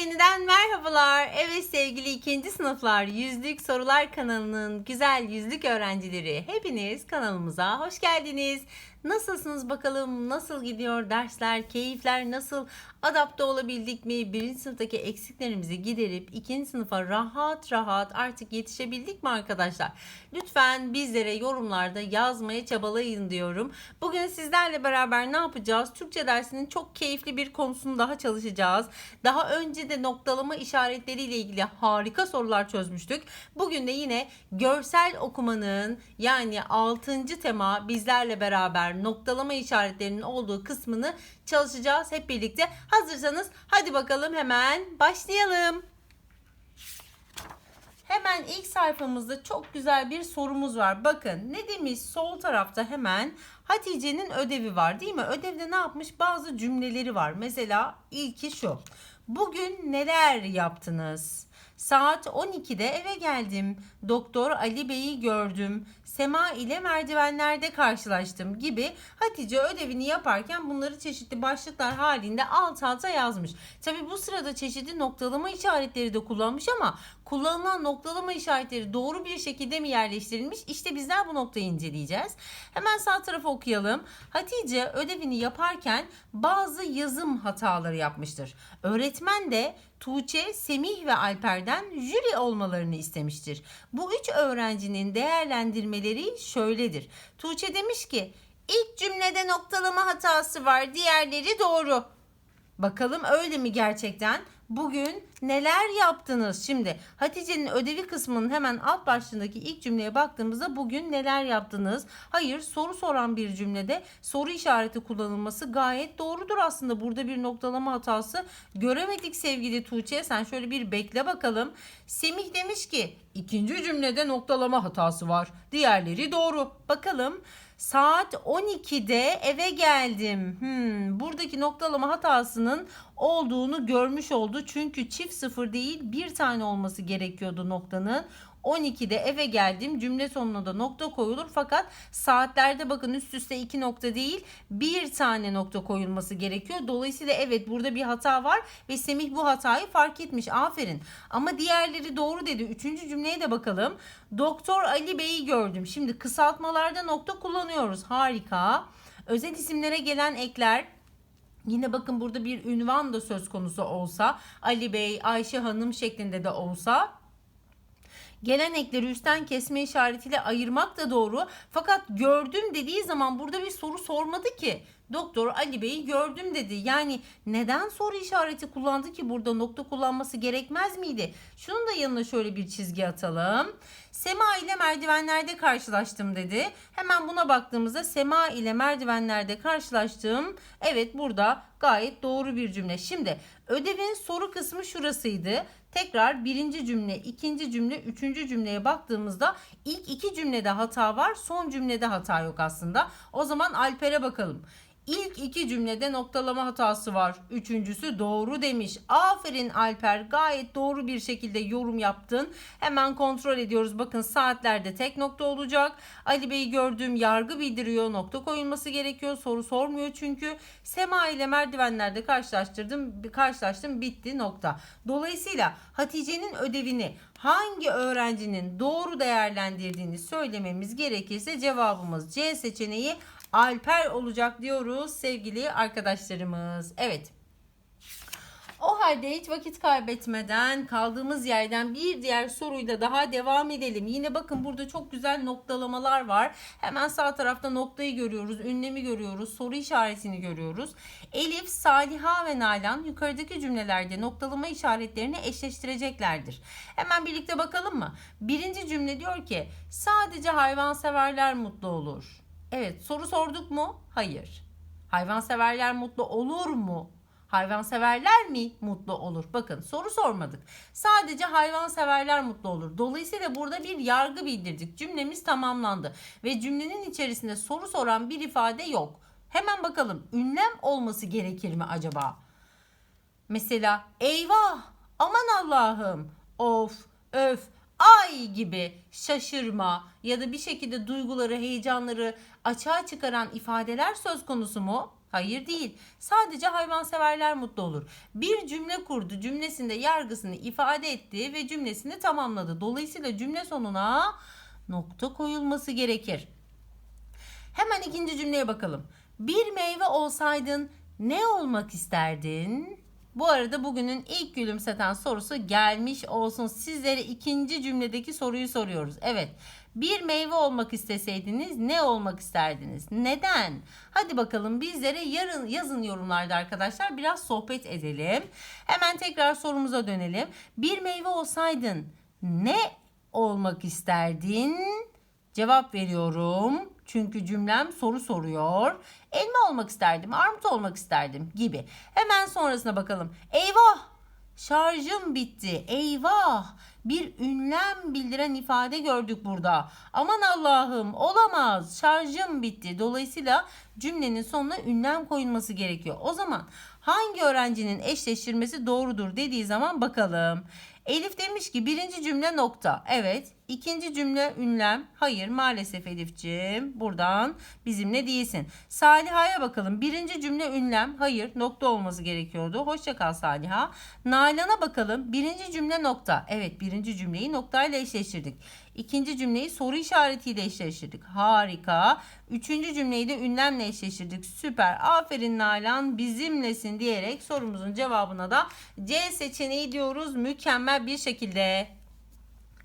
yeniden merhabalar. Evet sevgili ikinci sınıflar Yüzlük Sorular kanalının güzel yüzlük öğrencileri hepiniz kanalımıza hoş geldiniz. Nasılsınız bakalım? Nasıl gidiyor dersler? Keyifler nasıl? Adapte olabildik mi? Birinci sınıftaki eksiklerimizi giderip ikinci sınıfa rahat rahat artık yetişebildik mi arkadaşlar? Lütfen bizlere yorumlarda yazmaya çabalayın diyorum. Bugün sizlerle beraber ne yapacağız? Türkçe dersinin çok keyifli bir konusunu daha çalışacağız. Daha önce de noktalama işaretleriyle ilgili harika sorular çözmüştük. Bugün de yine görsel okumanın yani 6. tema bizlerle beraber noktalama işaretlerinin olduğu kısmını çalışacağız hep birlikte. Hazırsanız hadi bakalım hemen başlayalım. Hemen ilk sayfamızda çok güzel bir sorumuz var. Bakın ne demiş sol tarafta hemen Hatice'nin ödevi var değil mi? Ödevde ne yapmış? Bazı cümleleri var. Mesela ilki şu. Bugün neler yaptınız? Saat 12'de eve geldim. Doktor Ali Bey'i gördüm. Sema ile merdivenlerde karşılaştım gibi Hatice ödevini yaparken bunları çeşitli başlıklar halinde alt alta yazmış. Tabi bu sırada çeşitli noktalama işaretleri de kullanmış ama kullanılan noktalama işaretleri doğru bir şekilde mi yerleştirilmiş? İşte bizler bu noktayı inceleyeceğiz. Hemen sağ tarafı okuyalım. Hatice ödevini yaparken bazı yazım hataları yapmıştır. Öğretmen de Tuğçe, Semih ve Alper'den jüri olmalarını istemiştir. Bu üç öğrencinin değerlendirmeleri şöyledir. Tuğçe demiş ki ilk cümlede noktalama hatası var diğerleri doğru. Bakalım öyle mi gerçekten? Bugün neler yaptınız? Şimdi Hatice'nin ödevi kısmının hemen alt başlığındaki ilk cümleye baktığımızda bugün neler yaptınız? Hayır soru soran bir cümlede soru işareti kullanılması gayet doğrudur aslında. Burada bir noktalama hatası göremedik sevgili Tuğçe. Sen şöyle bir bekle bakalım. Semih demiş ki ikinci cümlede noktalama hatası var. Diğerleri doğru. Bakalım. Saat 12'de eve geldim. Hmm, buradaki noktalama hatasının olduğunu görmüş oldu. Çünkü çift sıfır değil bir tane olması gerekiyordu noktanın. 12'de eve geldim cümle sonuna da nokta koyulur fakat saatlerde bakın üst üste iki nokta değil bir tane nokta koyulması gerekiyor. Dolayısıyla evet burada bir hata var ve Semih bu hatayı fark etmiş aferin. Ama diğerleri doğru dedi. Üçüncü cümleye de bakalım. Doktor Ali Bey'i gördüm. Şimdi kısaltmalarda nokta kullanıyoruz harika. Özel isimlere gelen ekler Yine bakın burada bir ünvan da söz konusu olsa Ali Bey, Ayşe Hanım şeklinde de olsa Gelen ekleri üstten kesme işaretiyle ayırmak da doğru. Fakat gördüm dediği zaman burada bir soru sormadı ki. Doktor Ali Bey'i gördüm dedi. Yani neden soru işareti kullandı ki burada nokta kullanması gerekmez miydi? Şunun da yanına şöyle bir çizgi atalım. Sema ile merdivenlerde karşılaştım dedi. Hemen buna baktığımızda Sema ile merdivenlerde karşılaştım. Evet burada gayet doğru bir cümle. Şimdi ödevin soru kısmı şurasıydı. Tekrar birinci cümle, ikinci cümle, üçüncü cümleye baktığımızda ilk iki cümlede hata var, son cümlede hata yok aslında. O zaman Alper'e bakalım. İlk iki cümlede noktalama hatası var. Üçüncüsü doğru demiş. Aferin Alper gayet doğru bir şekilde yorum yaptın. Hemen kontrol ediyoruz. Bakın saatlerde tek nokta olacak. Ali Bey'i gördüğüm yargı bildiriyor. Nokta koyulması gerekiyor. Soru sormuyor çünkü. Sema ile merdivenlerde karşılaştırdım. Karşılaştım bitti nokta. Dolayısıyla Hatice'nin ödevini hangi öğrencinin doğru değerlendirdiğini söylememiz gerekirse cevabımız C seçeneği Alper olacak diyoruz sevgili arkadaşlarımız. Evet. O halde hiç vakit kaybetmeden kaldığımız yerden bir diğer soruyla daha devam edelim. Yine bakın burada çok güzel noktalamalar var. Hemen sağ tarafta noktayı görüyoruz, ünlemi görüyoruz, soru işaretini görüyoruz. Elif, Saliha ve Nalan yukarıdaki cümlelerde noktalama işaretlerini eşleştireceklerdir. Hemen birlikte bakalım mı? Birinci cümle diyor ki sadece hayvanseverler mutlu olur. Evet soru sorduk mu? Hayır. Hayvanseverler mutlu olur mu? Hayvanseverler mi mutlu olur? Bakın soru sormadık. Sadece hayvanseverler mutlu olur. Dolayısıyla burada bir yargı bildirdik. Cümlemiz tamamlandı. Ve cümlenin içerisinde soru soran bir ifade yok. Hemen bakalım ünlem olması gerekir mi acaba? Mesela eyvah aman Allah'ım of öf ay gibi şaşırma ya da bir şekilde duyguları, heyecanları açığa çıkaran ifadeler söz konusu mu? Hayır değil. Sadece hayvanseverler mutlu olur. Bir cümle kurdu. Cümlesinde yargısını ifade etti ve cümlesini tamamladı. Dolayısıyla cümle sonuna nokta koyulması gerekir. Hemen ikinci cümleye bakalım. Bir meyve olsaydın ne olmak isterdin? Bu arada bugünün ilk gülümseten sorusu gelmiş olsun. Sizlere ikinci cümledeki soruyu soruyoruz. Evet. Bir meyve olmak isteseydiniz ne olmak isterdiniz? Neden? Hadi bakalım bizlere yarın yazın yorumlarda arkadaşlar. Biraz sohbet edelim. Hemen tekrar sorumuza dönelim. Bir meyve olsaydın ne olmak isterdin? Cevap veriyorum. Çünkü cümlem soru soruyor. Elma olmak isterdim, armut olmak isterdim gibi. Hemen sonrasına bakalım. Eyvah! Şarjım bitti. Eyvah! Bir ünlem bildiren ifade gördük burada. Aman Allah'ım olamaz. Şarjım bitti. Dolayısıyla cümlenin sonuna ünlem koyulması gerekiyor. O zaman hangi öğrencinin eşleştirmesi doğrudur dediği zaman bakalım. Elif demiş ki birinci cümle nokta. Evet. İkinci cümle ünlem. Hayır maalesef Elif'ciğim. Buradan bizimle değilsin. Saliha'ya bakalım. Birinci cümle ünlem. Hayır nokta olması gerekiyordu. Hoşça kal Saliha. Nalan'a bakalım. Birinci cümle nokta. Evet birinci cümleyi noktayla eşleştirdik. İkinci cümleyi soru işaretiyle eşleştirdik. Harika. Üçüncü cümleyi de ünlemle eşleştirdik. Süper. Aferin Nalan bizimlesin diyerek sorumuzun cevabına da C seçeneği diyoruz. Mükemmel bir şekilde.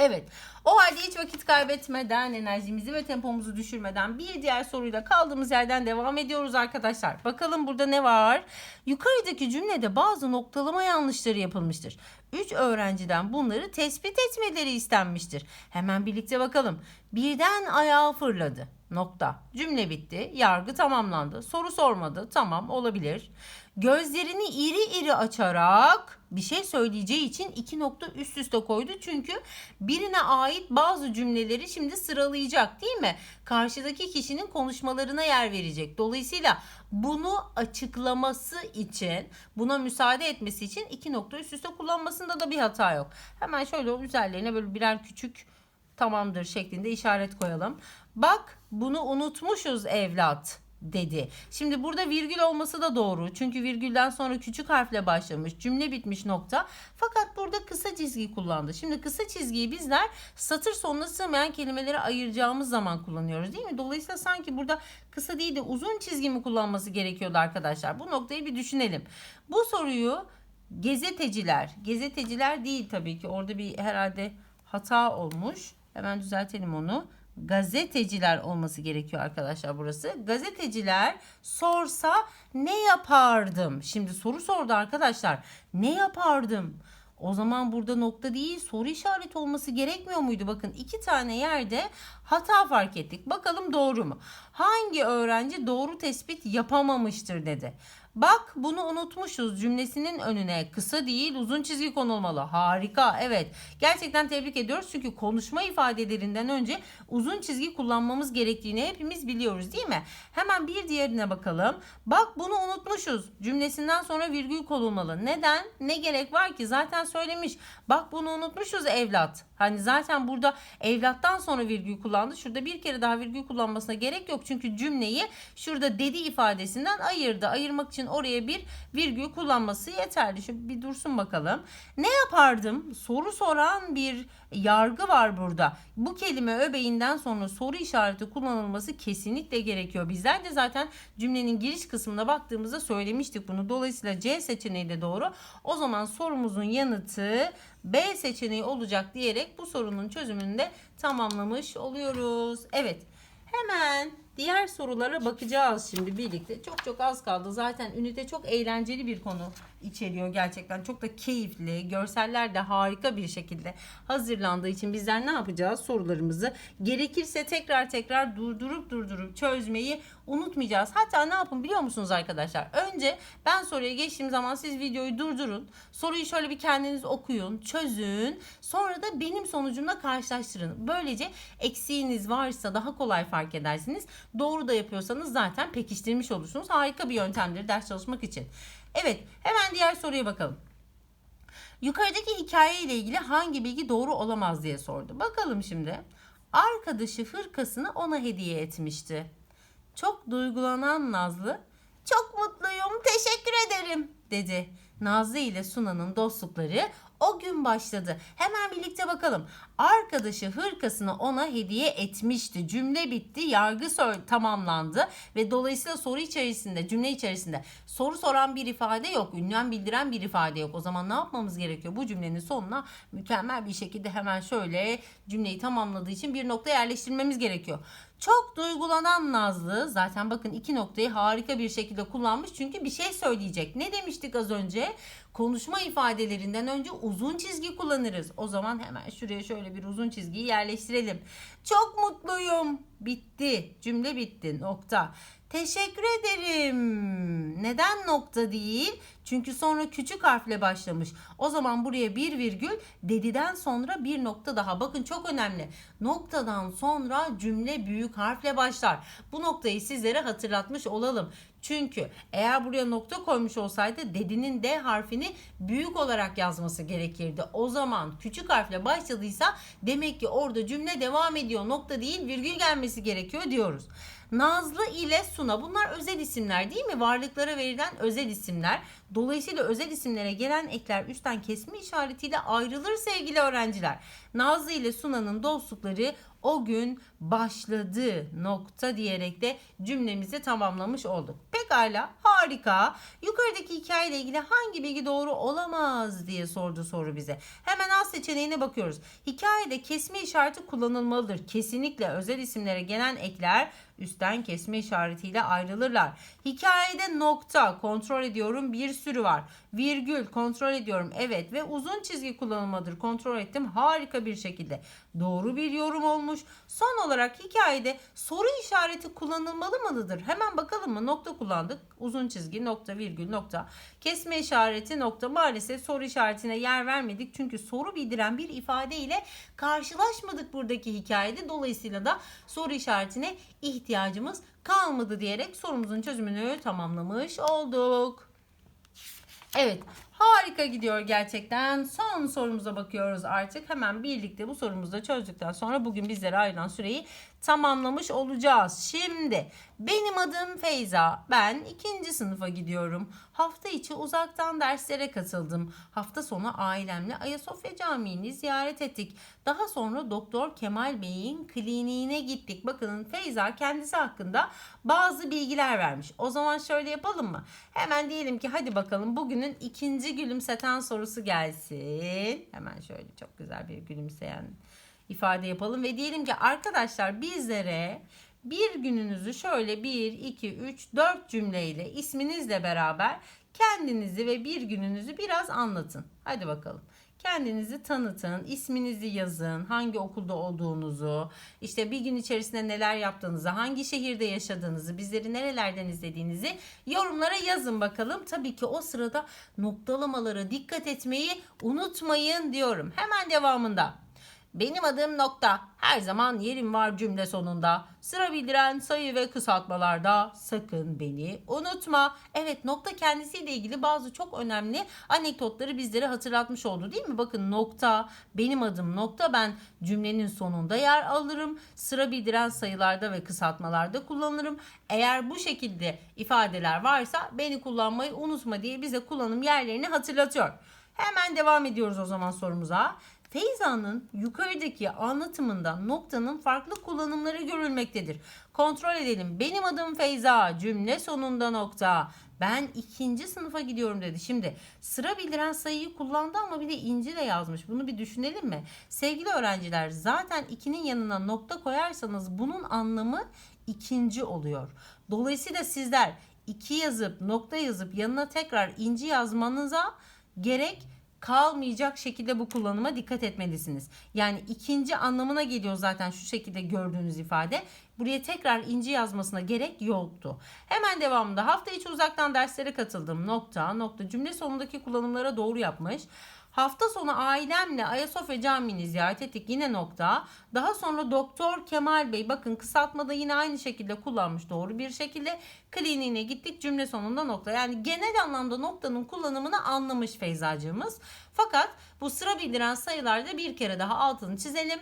Evet. O halde hiç vakit kaybetmeden, enerjimizi ve tempomuzu düşürmeden bir diğer soruyla kaldığımız yerden devam ediyoruz arkadaşlar. Bakalım burada ne var? Yukarıdaki cümlede bazı noktalama yanlışları yapılmıştır. 3 öğrenciden bunları tespit etmeleri istenmiştir. Hemen birlikte bakalım. Birden ayağı fırladı. Nokta. Cümle bitti. Yargı tamamlandı. Soru sormadı. Tamam olabilir. Gözlerini iri iri açarak bir şey söyleyeceği için iki nokta üst üste koydu. Çünkü birine ait bazı cümleleri şimdi sıralayacak değil mi? Karşıdaki kişinin konuşmalarına yer verecek. Dolayısıyla bunu açıklaması için, buna müsaade etmesi için iki nokta üst üste kullanmasında da bir hata yok. Hemen şöyle üzerlerine böyle birer küçük tamamdır şeklinde işaret koyalım. Bak bunu unutmuşuz evlat dedi. Şimdi burada virgül olması da doğru. Çünkü virgülden sonra küçük harfle başlamış. Cümle bitmiş nokta. Fakat burada kısa çizgi kullandı. Şimdi kısa çizgiyi bizler satır sonuna sığmayan kelimeleri ayıracağımız zaman kullanıyoruz değil mi? Dolayısıyla sanki burada kısa değil de uzun çizgi mi kullanması gerekiyordu arkadaşlar? Bu noktayı bir düşünelim. Bu soruyu gazeteciler, gazeteciler değil tabii ki. Orada bir herhalde hata olmuş. Hemen düzeltelim onu gazeteciler olması gerekiyor arkadaşlar burası. Gazeteciler sorsa ne yapardım? Şimdi soru sordu arkadaşlar. Ne yapardım? O zaman burada nokta değil soru işareti olması gerekmiyor muydu? Bakın iki tane yerde hata fark ettik. Bakalım doğru mu? Hangi öğrenci doğru tespit yapamamıştır dedi. Bak bunu unutmuşuz cümlesinin önüne kısa değil uzun çizgi konulmalı. Harika evet. Gerçekten tebrik ediyoruz çünkü konuşma ifadelerinden önce uzun çizgi kullanmamız gerektiğini hepimiz biliyoruz değil mi? Hemen bir diğerine bakalım. Bak bunu unutmuşuz cümlesinden sonra virgül konulmalı. Neden? Ne gerek var ki? Zaten söylemiş. Bak bunu unutmuşuz evlat. Hani zaten burada evlattan sonra virgül kullandı. Şurada bir kere daha virgül kullanmasına gerek yok. Çünkü cümleyi şurada dedi ifadesinden ayırdı. Ayırmak için oraya bir virgül kullanması yeterli. Şu bir dursun bakalım. Ne yapardım? Soru soran bir yargı var burada. Bu kelime öbeğinden sonra soru işareti kullanılması kesinlikle gerekiyor. Bizler de zaten cümlenin giriş kısmına baktığımızda söylemiştik bunu. Dolayısıyla C seçeneği de doğru. O zaman sorumuzun yanıtı B seçeneği olacak diyerek bu sorunun çözümünü de tamamlamış oluyoruz. Evet. Hemen diğer sorulara bakacağız şimdi birlikte. Çok çok az kaldı. Zaten ünite çok eğlenceli bir konu içeriyor gerçekten. Çok da keyifli. Görseller de harika bir şekilde hazırlandığı için bizler ne yapacağız? Sorularımızı gerekirse tekrar tekrar durdurup durdurup çözmeyi unutmayacağız. Hatta ne yapın biliyor musunuz arkadaşlar? Önce ben soruya geçtiğim zaman siz videoyu durdurun. Soruyu şöyle bir kendiniz okuyun, çözün. Sonra da benim sonucumla karşılaştırın. Böylece eksiğiniz varsa daha kolay fark edersiniz. Doğru da yapıyorsanız zaten pekiştirmiş olursunuz. Harika bir yöntemdir ders çalışmak için. Evet hemen diğer soruya bakalım. Yukarıdaki hikaye ile ilgili hangi bilgi doğru olamaz diye sordu. Bakalım şimdi. Arkadaşı hırkasını ona hediye etmişti. Çok duygulanan Nazlı Çok mutluyum, teşekkür ederim dedi. Nazlı ile Suna'nın dostlukları o gün başladı. Hemen birlikte bakalım. Arkadaşı hırkasını ona hediye etmişti. Cümle bitti, yargı tamamlandı ve dolayısıyla soru içerisinde, cümle içerisinde soru soran bir ifade yok, ünlem bildiren bir ifade yok. O zaman ne yapmamız gerekiyor? Bu cümlenin sonuna mükemmel bir şekilde hemen şöyle cümleyi tamamladığı için bir nokta yerleştirmemiz gerekiyor. Çok duygulanan Nazlı zaten bakın iki noktayı harika bir şekilde kullanmış çünkü bir şey söyleyecek. Ne demiştik az önce? Konuşma ifadelerinden önce uzun çizgi kullanırız. O zaman hemen şuraya şöyle bir uzun çizgiyi yerleştirelim. Çok mutluyum. Bitti. Cümle bitti. Nokta. Teşekkür ederim. Neden nokta değil? Çünkü sonra küçük harfle başlamış. O zaman buraya bir virgül dediden sonra bir nokta daha. Bakın çok önemli. Noktadan sonra cümle büyük harfle başlar. Bu noktayı sizlere hatırlatmış olalım. Çünkü eğer buraya nokta koymuş olsaydı dedinin D harfini büyük olarak yazması gerekirdi. O zaman küçük harfle başladıysa demek ki orada cümle devam ediyor. Nokta değil virgül gelmesi gerekiyor diyoruz. Nazlı ile Suna bunlar özel isimler değil mi? Varlıklara verilen özel isimler. Dolayısıyla özel isimlere gelen ekler üstten kesme işaretiyle ayrılır sevgili öğrenciler. Nazlı ile Suna'nın dostlukları o gün başladı nokta diyerek de cümlemizi tamamlamış olduk. Pekala harika. Yukarıdaki hikayeyle ilgili hangi bilgi doğru olamaz diye sordu soru bize. Hemen A seçeneğine bakıyoruz. Hikayede kesme işareti kullanılmalıdır. Kesinlikle özel isimlere gelen ekler üstten kesme işaretiyle ayrılırlar. Hikayede nokta kontrol ediyorum bir sürü var. Virgül kontrol ediyorum evet ve uzun çizgi kullanılmadır kontrol ettim harika bir şekilde. Doğru bir yorum olmuş. Son olarak hikayede soru işareti kullanılmalı mıdır? Hemen bakalım mı? Nokta kullandık. Uzun çizgi nokta virgül nokta. Kesme işareti nokta. Maalesef soru işaretine yer vermedik. Çünkü soru bildiren bir ifade ile karşılaşmadık buradaki hikayede. Dolayısıyla da soru işaretine ihtiyacımız kalmadı diyerek sorumuzun çözümünü tamamlamış olduk. Evet harika gidiyor gerçekten. Son sorumuza bakıyoruz artık. Hemen birlikte bu sorumuzu da çözdükten sonra bugün bizlere ayrılan süreyi tamamlamış olacağız. Şimdi benim adım Feyza. Ben ikinci sınıfa gidiyorum. Hafta içi uzaktan derslere katıldım. Hafta sonu ailemle Ayasofya Camii'ni ziyaret ettik. Daha sonra Doktor Kemal Bey'in kliniğine gittik. Bakın Feyza kendisi hakkında bazı bilgiler vermiş. O zaman şöyle yapalım mı? Hemen diyelim ki hadi bakalım bugünün ikinci gülümseten sorusu gelsin. Hemen şöyle çok güzel bir gülümseyen ifade yapalım ve diyelim ki arkadaşlar bizlere bir gününüzü şöyle 1, 2, 3, 4 cümleyle isminizle beraber kendinizi ve bir gününüzü biraz anlatın. Hadi bakalım. Kendinizi tanıtın, isminizi yazın, hangi okulda olduğunuzu, işte bir gün içerisinde neler yaptığınızı, hangi şehirde yaşadığınızı, bizleri nerelerden izlediğinizi yorumlara yazın bakalım. Tabii ki o sırada noktalamalara dikkat etmeyi unutmayın diyorum. Hemen devamında. Benim adım nokta. Her zaman yerim var cümle sonunda. Sıra bildiren sayı ve kısaltmalarda sakın beni unutma. Evet nokta kendisiyle ilgili bazı çok önemli anekdotları bizlere hatırlatmış oldu değil mi? Bakın nokta, benim adım nokta ben cümlenin sonunda yer alırım. Sıra bildiren sayılarda ve kısaltmalarda kullanırım. Eğer bu şekilde ifadeler varsa beni kullanmayı unutma diye bize kullanım yerlerini hatırlatıyor. Hemen devam ediyoruz o zaman sorumuza. Feyza'nın yukarıdaki anlatımında noktanın farklı kullanımları görülmektedir. Kontrol edelim. Benim adım Feyza. Cümle sonunda nokta. Ben ikinci sınıfa gidiyorum dedi. Şimdi sıra bildiren sayıyı kullandı ama bir de inci de yazmış. Bunu bir düşünelim mi? Sevgili öğrenciler zaten ikinin yanına nokta koyarsanız bunun anlamı ikinci oluyor. Dolayısıyla sizler iki yazıp nokta yazıp yanına tekrar inci yazmanıza gerek kalmayacak şekilde bu kullanıma dikkat etmelisiniz. Yani ikinci anlamına geliyor zaten şu şekilde gördüğünüz ifade. Buraya tekrar inci yazmasına gerek yoktu. Hemen devamında hafta içi uzaktan derslere katıldım. Nokta nokta cümle sonundaki kullanımlara doğru yapmış. Hafta sonu ailemle Ayasofya Camii'ni ziyaret ettik. Yine nokta. Daha sonra Doktor Kemal Bey bakın kısaltmada yine aynı şekilde kullanmış doğru bir şekilde. Kliniğine gittik cümle sonunda nokta. Yani genel anlamda noktanın kullanımını anlamış Feyzacığımız. Fakat bu sıra bildiren sayılarda bir kere daha altını çizelim.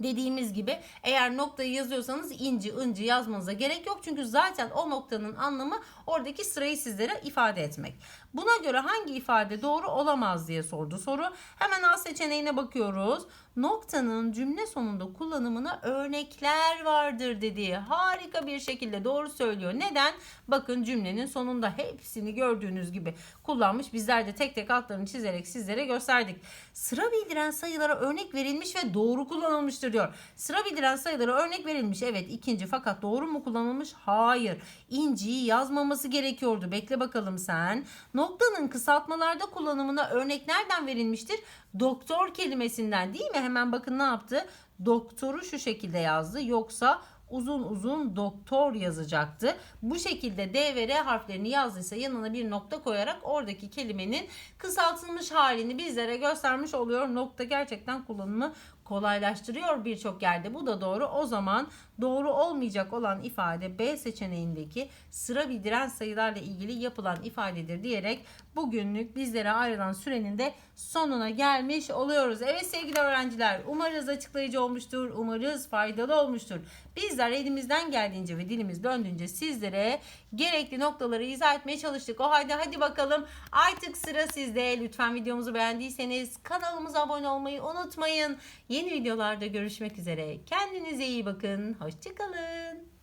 Dediğimiz gibi eğer noktayı yazıyorsanız inci ıncı yazmanıza gerek yok. Çünkü zaten o noktanın anlamı oradaki sırayı sizlere ifade etmek. Buna göre hangi ifade doğru olamaz diye sordu soru. Hemen A seçeneğine bakıyoruz. Noktanın cümle sonunda kullanımına örnekler vardır dedi. Harika bir şekilde doğru söylüyor. Neden? Bakın cümlenin sonunda hepsini gördüğünüz gibi kullanmış. Bizler de tek tek altlarını çizerek sizlere gösterdik. Sıra bildiren sayılara örnek verilmiş ve doğru kullanılmıştır diyor. Sıra bildiren sayılara örnek verilmiş. Evet ikinci fakat doğru mu kullanılmış? Hayır. İnciyi yazmaması gerekiyordu. Bekle bakalım sen. Noktanın kısaltmalarda kullanımına örnek nereden verilmiştir? Doktor kelimesinden değil mi? Hemen bakın ne yaptı? Doktoru şu şekilde yazdı. Yoksa uzun uzun doktor yazacaktı. Bu şekilde D ve R harflerini yazdıysa yanına bir nokta koyarak oradaki kelimenin kısaltılmış halini bizlere göstermiş oluyor. Nokta gerçekten kullanımı kolaylaştırıyor birçok yerde. Bu da doğru. O zaman doğru olmayacak olan ifade B seçeneğindeki sıra bildiren sayılarla ilgili yapılan ifadedir diyerek bugünlük bizlere ayrılan sürenin de sonuna gelmiş oluyoruz. Evet sevgili öğrenciler umarız açıklayıcı olmuştur. Umarız faydalı olmuştur. Bizler elimizden geldiğince ve dilimiz döndüğünce sizlere gerekli noktaları izah etmeye çalıştık. O halde hadi bakalım artık sıra sizde. Lütfen videomuzu beğendiyseniz kanalımıza abone olmayı unutmayın. Yeni videolarda görüşmek üzere. Kendinize iyi bakın. Hoşçakalın.